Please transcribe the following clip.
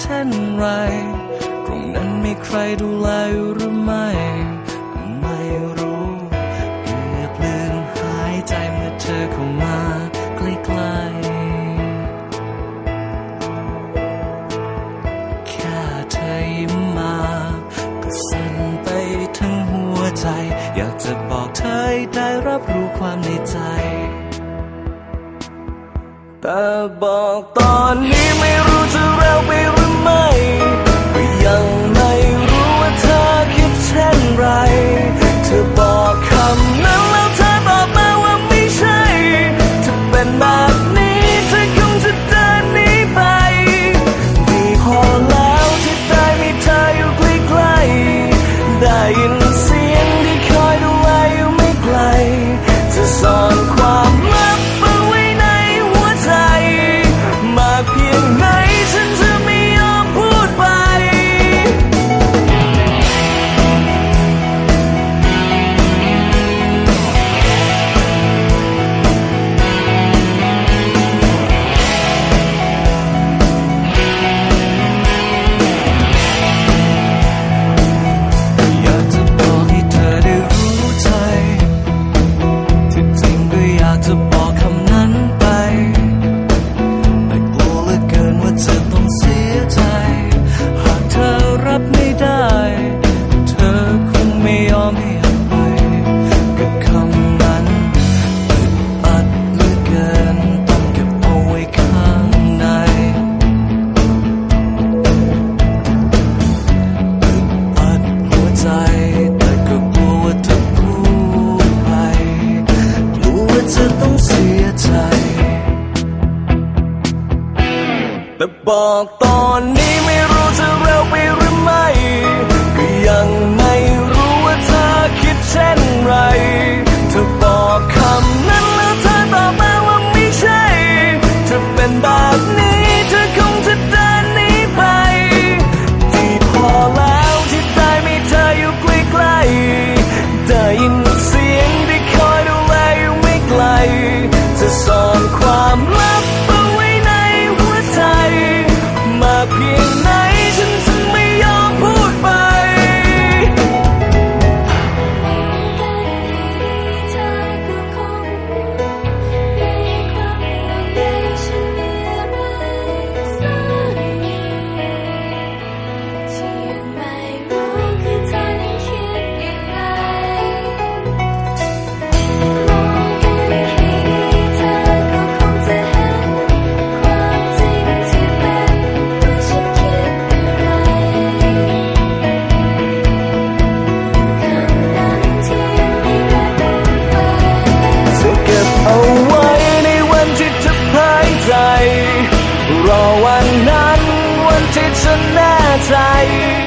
เช่นไร ตรงนั้นมีใครดูแลหรือไม่ก็ไม่รู้เกือบลืมหายใจเมื่อเธอเข้ามาใกล้ๆ แค่เธอยมา ก็สั่นไปทั้งหัวใจ อยากจะบอกเธอได้รับรู้ความในใจแต่บอกตอนนี้ไม่รู้จะเร็วไป mine บอกตอนนี้ไม่ light.